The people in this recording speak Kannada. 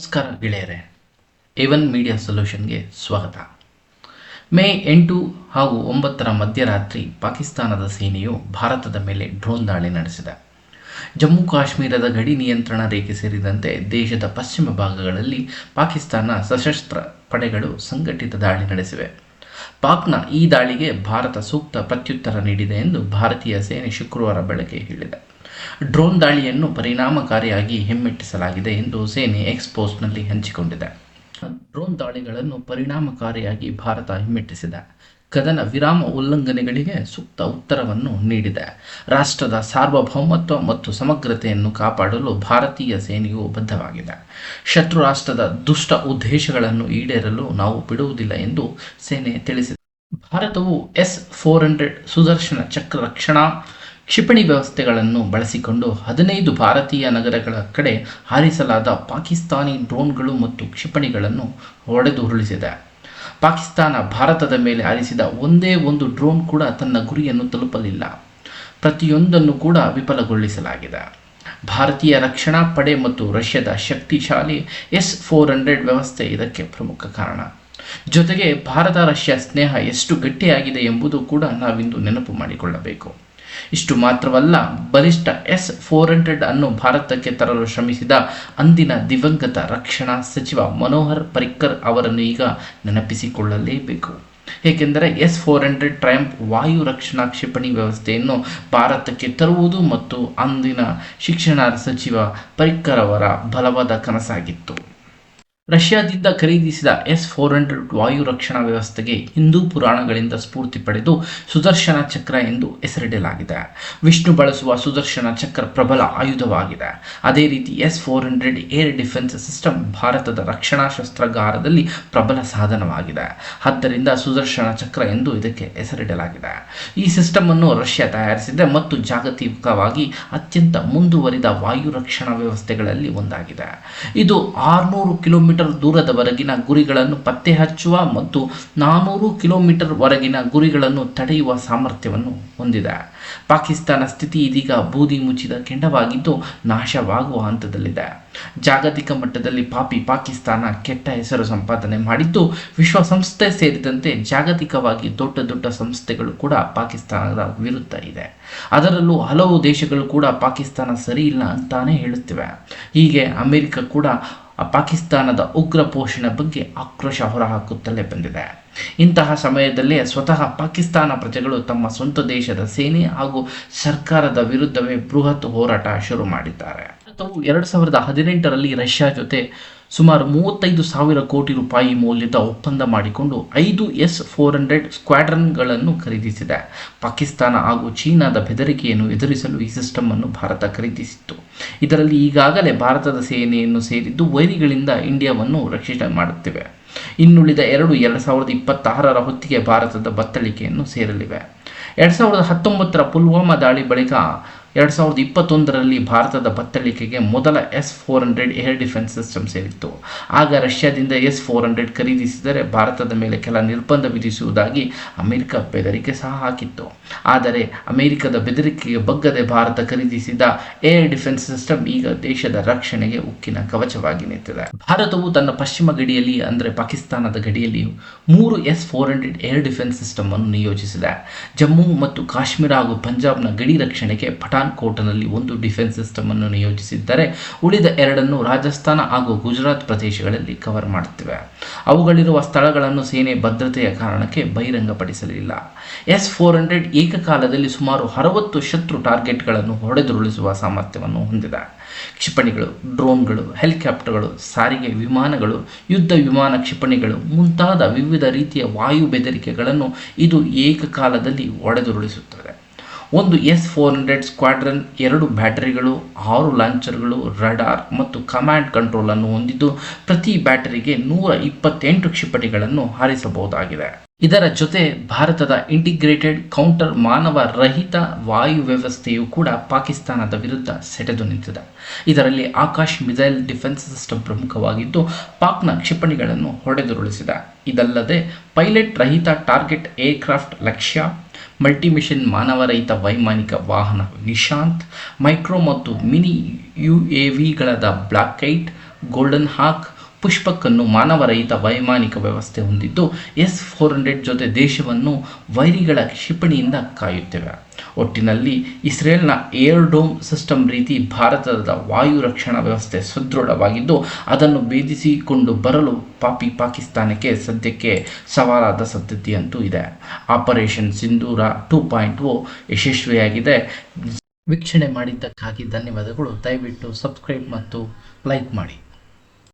ನಮಸ್ಕಾರ ಗೆಳೆಯರೆ. ಎವನ್ ಮೀಡಿಯಾ ಸೊಲ್ಯೂಷನ್ಗೆ ಸ್ವಾಗತ. ಮೇ ಎಂಟು ಹಾಗೂ ಒಂಬತ್ತರ ಮಧ್ಯರಾತ್ರಿ ಪಾಕಿಸ್ತಾನದ ಸೇನೆಯು ಭಾರತದ ಮೇಲೆ ಡ್ರೋನ್ ದಾಳಿ ನಡೆಸಿದೆ. ಜಮ್ಮು ಕಾಶ್ಮೀರದ ಗಡಿ ನಿಯಂತ್ರಣ ರೇಖೆ ಸೇರಿದಂತೆ ದೇಶದ ಪಶ್ಚಿಮ ಭಾಗಗಳಲ್ಲಿ ಪಾಕಿಸ್ತಾನ ಸಶಸ್ತ್ರ ಪಡೆಗಳು ಸಂಘಟಿತ ದಾಳಿ ನಡೆಸಿವೆ. ಪಾಕ್ನ ಈ ದಾಳಿಗೆ ಭಾರತ ಸೂಕ್ತ ಪ್ರತ್ಯುತ್ತರ ನೀಡಿದೆ ಎಂದು ಭಾರತೀಯ ಸೇನೆ ಶುಕ್ರವಾರ ಬೆಳಗ್ಗೆ ಹೇಳಿದೆ. ಡ್ರೋನ್ ದಾಳಿಯನ್ನು ಪರಿಣಾಮಕಾರಿಯಾಗಿ ಹಿಮ್ಮೆಟ್ಟಿಸಲಾಗಿದೆ ಎಂದು ಸೇನೆ ಎಕ್ಸ್ಪೋಸ್ಟ್ನಲ್ಲಿ ಹಂಚಿಕೊಂಡಿದೆ. ಡ್ರೋನ್ ದಾಳಿಗಳನ್ನು ಪರಿಣಾಮಕಾರಿಯಾಗಿ ಭಾರತ ಹಿಮ್ಮೆಟ್ಟಿಸಿದೆ. ಕದನ ವಿರಾಮ ಉಲ್ಲಂಘನೆಗಳಿಗೆ ಸೂಕ್ತ ಉತ್ತರವನ್ನು ನೀಡಿದೆ. ರಾಷ್ಟ್ರದ ಸಾರ್ವಭೌಮತ್ವ ಮತ್ತು ಸಮಗ್ರತೆಯನ್ನು ಕಾಪಾಡಲು ಭಾರತೀಯ ಸೇನೆಯು ಬದ್ಧವಾಗಿದೆ. ಶತ್ರು ರಾಷ್ಟ್ರದ ದುಷ್ಟ ಉದ್ದೇಶಗಳನ್ನು ಈಡೇರಲು ನಾವು ಬಿಡುವುದಿಲ್ಲ ಎಂದು ಸೇನೆ ತಿಳಿಸಿದೆ. ಭಾರತವು ಎಸ್ ಫೋರ್ ಹಂಡ್ರೆಡ್ ಸುದರ್ಶನ ಚಕ್ರ ರಕ್ಷಣಾ ಕ್ಷಿಪಣಿ ವ್ಯವಸ್ಥೆಗಳನ್ನು ಬಳಸಿಕೊಂಡು ಹದಿನೈದು ಭಾರತೀಯ ನಗರಗಳ ಕಡೆ ಹಾರಿಸಲಾದ ಪಾಕಿಸ್ತಾನಿ ಡ್ರೋನ್ಗಳು ಮತ್ತು ಕ್ಷಿಪಣಿಗಳನ್ನು ಹೊಡೆದು ಉರುಳಿಸಿದೆ. ಪಾಕಿಸ್ತಾನ ಭಾರತದ ಮೇಲೆ ಹಾರಿಸಿದ ಒಂದೇ ಒಂದು ಡ್ರೋನ್ ಕೂಡ ತನ್ನ ಗುರಿಯನ್ನು ತಲುಪಲಿಲ್ಲ. ಪ್ರತಿಯೊಂದನ್ನು ಕೂಡ ವಿಫಲಗೊಳಿಸಲಾಗಿದೆ. ಭಾರತೀಯ ರಕ್ಷಣಾ ಪಡೆ ಮತ್ತು ರಷ್ಯಾದ ಶಕ್ತಿಶಾಲಿ ಎಸ್ ಫೋರ್ ಹಂಡ್ರೆಡ್ ವ್ಯವಸ್ಥೆ ಇದಕ್ಕೆ ಪ್ರಮುಖ ಕಾರಣ. ಜೊತೆಗೆ ಭಾರತ ರಷ್ಯಾ ಸ್ನೇಹ ಎಷ್ಟು ಗಟ್ಟಿಯಾಗಿದೆ ಎಂಬುದು ಕೂಡ ನಾವಿಂದು ನೆನಪು ಮಾಡಿಕೊಳ್ಳಬೇಕು. ಇಷ್ಟು ಮಾತ್ರವಲ್ಲ, ಬಲಿಷ್ಠ ಎಸ್ ಫೋರ್ ಹಂಡ್ರೆಡ್ ಅನ್ನು ಭಾರತಕ್ಕೆ ತರಲು ಶ್ರಮಿಸಿದ ಅಂದಿನ ದಿವಂಗತ ರಕ್ಷಣಾ ಸಚಿವ ಮನೋಹರ್ ಪರಿಕ್ಕರ್ ಅವರನ್ನು ಈಗ ನೆನಪಿಸಿಕೊಳ್ಳಲೇಬೇಕು. ಏಕೆಂದರೆ ಎಸ್ ಫೋರ್ ಹಂಡ್ರೆಡ್ ಟ್ರಯಂಪ್ ವಾಯು ರಕ್ಷಣಾ ಕ್ಷಿಪಣಿ ವ್ಯವಸ್ಥೆಯನ್ನು ಭಾರತಕ್ಕೆ ತರುವುದು ಮತ್ತು ಅಂದಿನ ಶಿಕ್ಷಣ ಸಚಿವ ಪರಿಕ್ಕರ್ ಅವರ ಬಲವಾದ ಕನಸಾಗಿತ್ತು. ರಷ್ಯಾದಿಂದ ಖರೀದಿಸಿದ ಎಸ್ ಫೋರ್ ಹಂಡ್ರೆಡ್ ವಾಯು ರಕ್ಷಣಾ ವ್ಯವಸ್ಥೆಗೆ ಹಿಂದೂ ಪುರಾಣಗಳಿಂದ ಸ್ಫೂರ್ತಿ ಪಡೆದು ಸುದರ್ಶನ ಚಕ್ರ ಎಂದು ಹೆಸರಿಡಲಾಗಿದೆ. ವಿಷ್ಣು ಬಳಸುವ ಸುದರ್ಶನ ಚಕ್ರ ಪ್ರಬಲ ಆಯುಧವಾಗಿದೆ. ಅದೇ ರೀತಿ S four hundred air defence system ಭಾರತದ ರಕ್ಷಣಾ ಶಸ್ತ್ರಾಗಾರದಲ್ಲಿ ಪ್ರಬಲ ಸಾಧನವಾಗಿದೆ. ಆದ್ದರಿಂದ ಸುದರ್ಶನ ಚಕ್ರ ಎಂದು ಇದಕ್ಕೆ ಹೆಸರಿಡಲಾಗಿದೆ. ಈ ಸಿಸ್ಟಮ್ ಅನ್ನು ರಷ್ಯಾ ತಯಾರಿಸಿದೆ ಮತ್ತು ಜಾಗತಿಕವಾಗಿ ಅತ್ಯಂತ ಮುಂದುವರಿದ ವಾಯು ರಕ್ಷಣಾ ವ್ಯವಸ್ಥೆಗಳಲ್ಲಿ ಒಂದಾಗಿದೆ. ಇದು ಆರುನೂರು ಕಿಲೋಮೀಟರ್ ದೂರದವರೆಗಿನ ಗುರಿಗಳನ್ನು ಪತ್ತೆ ಹಚ್ಚುವ ಮತ್ತು ನಾನೂರು ಕಿಲೋಮೀಟರ್ ವರೆಗಿನ ಗುರಿಗಳನ್ನು ತಡೆಯುವ ಸಾಮರ್ಥ್ಯವನ್ನು ಹೊಂದಿದೆ. ಪಾಕಿಸ್ತಾನ ಸ್ಥಿತಿ ಇದೀಗ ಬೂದಿ ಮುಚ್ಚಿದ ಕೆಂಡವಾಗಿದ್ದು ನಾಶವಾಗುವ ಹಂತದಲ್ಲಿದೆ. ಜಾಗತಿಕ ಮಟ್ಟದಲ್ಲಿ ಪಾಪಿ ಪಾಕಿಸ್ತಾನ ಕೆಟ್ಟ ಹೆಸರು ಸಂಪಾದನೆ ಮಾಡಿದ್ದು, ವಿಶ್ವಸಂಸ್ಥೆ ಸೇರಿದಂತೆ ಜಾಗತಿಕವಾಗಿ ದೊಡ್ಡ ದೊಡ್ಡ ಸಂಸ್ಥೆಗಳು ಕೂಡ ಪಾಕಿಸ್ತಾನದ ವಿರುದ್ಧ ಇದೆ. ಅದರಲ್ಲೂ ಹಲವು ದೇಶಗಳು ಕೂಡ ಪಾಕಿಸ್ತಾನ ಸರಿ ಇಲ್ಲ ಅಂತಾನೆ ಹೇಳುತ್ತಿವೆ. ಹೀಗೆ ಅಮೆರಿಕ ಕೂಡ ಪಾಕಿಸ್ತಾನದ ಉಗ್ರ ಪೋಷಣೆ ಬಗ್ಗೆ ಆಕ್ರೋಶ ಹೊರಹಾಕುತ್ತಲೇ ಬಂದಿದೆ. ಇಂತಹ ಸಮಯದಲ್ಲೇ ಸ್ವತಃ ಪಾಕಿಸ್ತಾನ ಪ್ರಜೆಗಳು ತಮ್ಮ ಸ್ವಂತ ದೇಶದ ಸೇನೆ ಹಾಗೂ ಸರ್ಕಾರದ ವಿರುದ್ಧವೇ ಬೃಹತ್ ಹೋರಾಟ ಶುರು ಮಾಡಿದ್ದಾರೆ. ಎರಡು ಸಾವಿರದ ಹದಿನೆಂಟರಲ್ಲಿ ರಷ್ಯಾ ಜೊತೆ ಸುಮಾರು ಮೂವತ್ತೈದು ಸಾವಿರ ಕೋಟಿ ರೂಪಾಯಿ ಮೌಲ್ಯದ ಒಪ್ಪಂದ ಮಾಡಿಕೊಂಡು ಐದು ಎಸ್ ಫೋರ್ ಹಂಡ್ರೆಡ್ ಸ್ಕ್ವಾಡ್ರನ್ಗಳನ್ನು ಖರೀದಿಸಿದೆ. ಪಾಕಿಸ್ತಾನ ಹಾಗೂ ಚೀನಾದ ಬೆದರಿಕೆಯನ್ನು ಎದುರಿಸಲು ಈ ಸಿಸ್ಟಮ್ ಅನ್ನು ಭಾರತ ಖರೀದಿಸಿತ್ತು. ಇದರಲ್ಲಿ ಈಗಾಗಲೇ ಭಾರತದ ಸೇನೆಯನ್ನು ಸೇರಿದ್ದು ವೈರಿಗಳಿಂದ ಇಂಡಿಯಾವನ್ನು ರಕ್ಷಣೆ ಮಾಡುತ್ತಿವೆ. ಇನ್ನುಳಿದ ಎರಡು ಎರಡು ಸಾವಿರದ ಇಪ್ಪತ್ತಾರರ ಹೊತ್ತಿಗೆ ಭಾರತದ ಬತ್ತಳಿಕೆಯನ್ನು ಸೇರಲಿವೆ. ಎರಡು ಸಾವಿರದ ಹತ್ತೊಂಬತ್ತರ ಪುಲ್ವಾಮಾ ದಾಳಿ ಬಳಿಕ ಎರಡು ಸಾವಿರದ ಇಪ್ಪತ್ತೊಂದರಲ್ಲಿ ಭಾರತದ ಬತ್ತಳಿಕೆಗೆ ಮೊದಲ S four hundred air defence system ಸೇರಿತ್ತು. ಆಗ ರಷ್ಯಾದಿಂದ ಎಸ್ ಫೋರ್ ಹಂಡ್ರೆಡ್ ಖರೀದಿಸಿದರೆ ಭಾರತದ ಮೇಲೆ ಕೆಲ ನಿರ್ಬಂಧ ವಿಧಿಸುವುದಾಗಿ ಅಮೆರಿಕ ಬೆದರಿಕೆ ಸಹ ಹಾಕಿತ್ತು. ಆದರೆ ಅಮೆರಿಕದ ಬೆದರಿಕೆಗೆ ಬಗ್ಗದೆ ಭಾರತ ಖರೀದಿಸಿದ ಏರ್ ಡಿಫೆನ್ಸ್ ಸಿಸ್ಟಮ್ ಈಗ ದೇಶದ ರಕ್ಷಣೆಗೆ ಉಕ್ಕಿನ ಕವಚವಾಗಿ ನಿಂತಿದೆ. ಭಾರತವು ತನ್ನ ಪಶ್ಚಿಮ ಗಡಿಯಲ್ಲಿ, ಅಂದರೆ ಪಾಕಿಸ್ತಾನದ ಗಡಿಯಲ್ಲಿ ಮೂರು S four hundred air defence system ಅನ್ನು ನಿಯೋಜಿಸಿದೆ. ಜಮ್ಮು ಮತ್ತು ಕಾಶ್ಮೀರ ಹಾಗೂ ಪಂಜಾಬ್ನ ಗಡಿ ರಕ್ಷಣೆಗೆ ಪಠಾನ್ಕೋಟ್ನಲ್ಲಿ ಒಂದು ಡಿಫೆನ್ಸ್ ಸಿಸ್ಟಮ್ ಅನ್ನು ನಿಯೋಜಿಸಿದ್ದರೆ ಉಳಿದ ಎರಡನ್ನು ರಾಜಸ್ಥಾನ ಹಾಗೂ ಗುಜರಾತ್ ಪ್ರದೇಶಗಳಲ್ಲಿ ಕವರ್ ಮಾಡುತ್ತಿವೆ. ಅವುಗಳಿರುವ ಸ್ಥಳಗಳನ್ನು ಸೇನೆ ಭದ್ರತೆಯ ಕಾರಣಕ್ಕೆ ಬಹಿರಂಗಪಡಿಸಲಿಲ್ಲ. ಎಸ್ ಫೋರ್ ಹಂಡ್ರೆಡ್ ಏಕಕಾಲದಲ್ಲಿ ಸುಮಾರು ಅರವತ್ತು ಶತ್ರು ಟಾರ್ಗೆಟ್ಗಳನ್ನು ಹೊಡೆದುರುಳಿಸುವ ಸಾಮರ್ಥ್ಯವನ್ನು ಹೊಂದಿದೆ. ಕ್ಷಿಪಣಿಗಳು, ಡ್ರೋನ್ಗಳು, ಹೆಲಿಕಾಪ್ಟರ್ಗಳು, ಸಾರಿಗೆ ವಿಮಾನಗಳು, ಯುದ್ಧ ವಿಮಾನ ಕ್ಷಿಪಣಿಗಳು ಮುಂತಾದ ವಿವಿಧ ರೀತಿಯ ವಾಯು ಬೆದರಿಕೆಗಳನ್ನು ಇದು ಏಕಕಾಲದಲ್ಲಿ ಹೊಡೆದುರುಳಿಸುತ್ತದೆ ಒಂದು ಎಸ್ ಫೋರ್ ಹಂಡ್ರೆಡ್ ಸ್ಕ್ವಾಡ್ರನ್ ಎರಡು ಬ್ಯಾಟರಿಗಳು, ಆರು ಲಾಂಚರ್ಗಳು, ರಡಾರ್ ಮತ್ತು ಕಮಾಂಡ್ ಕಂಟ್ರೋಲನ್ನು ಹೊಂದಿದ್ದು ಪ್ರತಿ ಬ್ಯಾಟರಿಗೆ ನೂರ ಇಪ್ಪತ್ತೆಂಟು ಕ್ಷಿಪಣಿಗಳನ್ನು ಹಾರಿಸಬಹುದಾಗಿದೆ. ಇದರ ಜೊತೆ ಭಾರತದ ಇಂಟಿಗ್ರೇಟೆಡ್ ಕೌಂಟರ್ ಮಾನವ ರಹಿತ ವಾಯು ವ್ಯವಸ್ಥೆಯು ಕೂಡ ಪಾಕಿಸ್ತಾನದ ವಿರುದ್ಧ ಸೆಟೆದು ನಿಂತಿದೆ. ಇದರಲ್ಲಿ ಆಕಾಶ್ ಮಿಸೈಲ್ ಡಿಫೆನ್ಸ್ ಸಿಸ್ಟಮ್ ಪ್ರಮುಖವಾಗಿದ್ದು ಪಾಕ್ನ ಕ್ಷಿಪಣಿಗಳನ್ನು ಹೊಡೆದುರುಳಿಸಿದೆ. ಇದಲ್ಲದೆ ಪೈಲಟ್ ರಹಿತ ಟಾರ್ಗೆಟ್ ಏರ್ಕ್ರಾಫ್ಟ್ ಲಕ್ಷ್ಯ ಮಲ್ಟಿಮಿಷನ್ ಮಾನವರಹಿತ ವೈಮಾನಿಕ ವಾಹನ ನಿಶಾಂತ್, ಮೈಕ್ರೋ ಮತ್ತು ಮಿನಿ ಯು ಎ ವಿಗಳಾದ ಬ್ಲಾಕೈಟ್ ಗೋಲ್ಡನ್ ಹಾಕ್ ಪುಷ್ಪಕ್ಕನ್ನು ಮಾನವರಹಿತ ವೈಮಾನಿಕ ವ್ಯವಸ್ಥೆ ಹೊಂದಿದ್ದು ಎಸ್ ಫೋರ್ ಹಂಡ್ರೆಡ್ ಜೊತೆ ದೇಶವನ್ನು ವೈರಿಗಳ ಕ್ಷಿಪಣಿಯಿಂದ ಕಾಯುತ್ತವೆ. ಒಟ್ಟಿನಲ್ಲಿ ಇಸ್ರೇಲ್ನ ಏರ್ ಡೋಮ್ ಸಿಸ್ಟಮ್ ರೀತಿ ಭಾರತದ ವಾಯು ರಕ್ಷಣಾ ವ್ಯವಸ್ಥೆ ಸುದೃಢವಾಗಿದ್ದು, ಅದನ್ನು ಭೇದಿಸಿಕೊಂಡು ಬರಲು ಪಾಪಿ ಪಾಕಿಸ್ತಾನಕ್ಕೆ ಸದ್ಯಕ್ಕೆ ಸವಾಲಾದ ಸಾಧ್ಯತೆಯಂತೂ ಇದೆ. Operation Sindoor two point O ಯಶಸ್ವಿಯಾಗಿದೆ. ವೀಕ್ಷಣೆ ಮಾಡಿದ್ದಕ್ಕಾಗಿ ಧನ್ಯವಾದಗಳು. ದಯವಿಟ್ಟು ಸಬ್ಸ್ಕ್ರೈಬ್ ಮತ್ತು ಲೈಕ್ ಮಾಡಿ.